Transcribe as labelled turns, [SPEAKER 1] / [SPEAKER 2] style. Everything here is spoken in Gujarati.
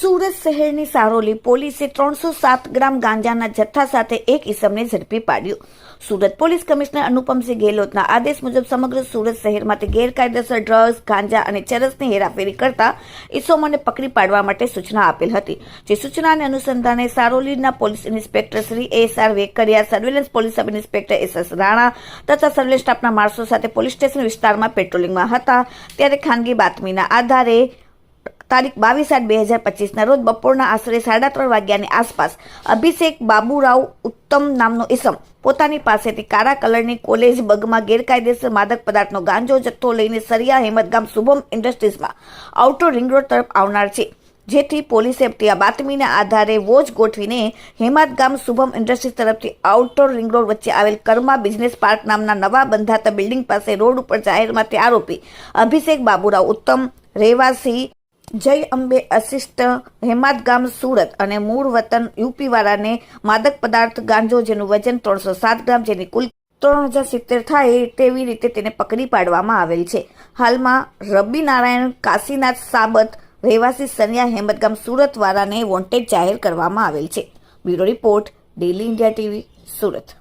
[SPEAKER 1] સુરત શહેરની સારોલી પોલીસે ત્રણસો સાત ગ્રામ ગાંજાના જથ્થા સાથે એક ઇસમને ઝડપી પાડ્યો. સુરત પોલીસ કમિશનર અનુપમસિંહ ગેહલોતના આદેશ મુજબ સમગ્ર સુરત શહેરમાંથી ગેરકાયદેસર ડ્રગ્સ, ગાંજા અને ચરસની હેરાફેરી કરતા ઇસોમને પકડી પાડવા માટે સૂચના આપેલ હતી. જે સૂચનાને અનુસંધાને સારોલીના police inspector Shri S R Vekaria, surveillance police sub inspector S S Rana તથા સર્વેલન્સ સ્ટાફના માણસો સાથે પોલીસ સ્ટેશન વિસ્તારમાં પેટ્રોલિંગમાં હતા. ત્યારે ખાનગી બાતમીના આધારે તારીખ બાવીસ આઠ બે હજાર પચીસના રોજ બપોરના આશરે સાડા ત્રણ વાગ્યાની આસપાસ અભિષેક બાબુરાવ ઉત્તમ નામનો ઇસમ પોતાની પાસેથી કાળા કલરની કોલેજ બગમાં ગેરકાયદેસર માદક પદાર્થનો ગાંજો જથ્થો લઈને સરિયા હેમતગામ શુભમ ઇન્ડસ્ટ્રીઝમાં આઉટર રિંગ રોડ તરફ આવનાર છે. જેથી પોલીસે આ બાતમીના આધારે વોચ ગોઠવીને હેમાદગામ શુભમ ઇન્ડસ્ટ્રીઝ તરફથી આઉટડોર રિંગ રોડ વચ્ચે આવેલ કર્મા બિઝનેસ પાર્ક નામના નવા બંધાતા બિલ્ડિંગ પાસે રોડ ઉપર જાહેરમાંથી આરોપી અભિષેક બાબુરાવ ઉત્તમ રહેવાસી જય અંબે અશિષ્ટ હેમાદ ગામ સુરત અને મૂળ વતન યુપી વાળાને માદક પદાર્થ ગાંજો જેનું વજન ત્રણસો સાત ગ્રામ જેની કુલ ત્રણ હજાર સિત્તેર થાય તેવી રીતે તેને પકડી પાડવામાં આવેલ છે. હાલમાં રબી નારાયણ કાશીનાથ સાબત રહેવાસી સનિયા હેમદગામ સુરત વાળાને વોન્ટેડ જાહેર કરવામાં આવેલ છે. Bureau report daily India TV Surat.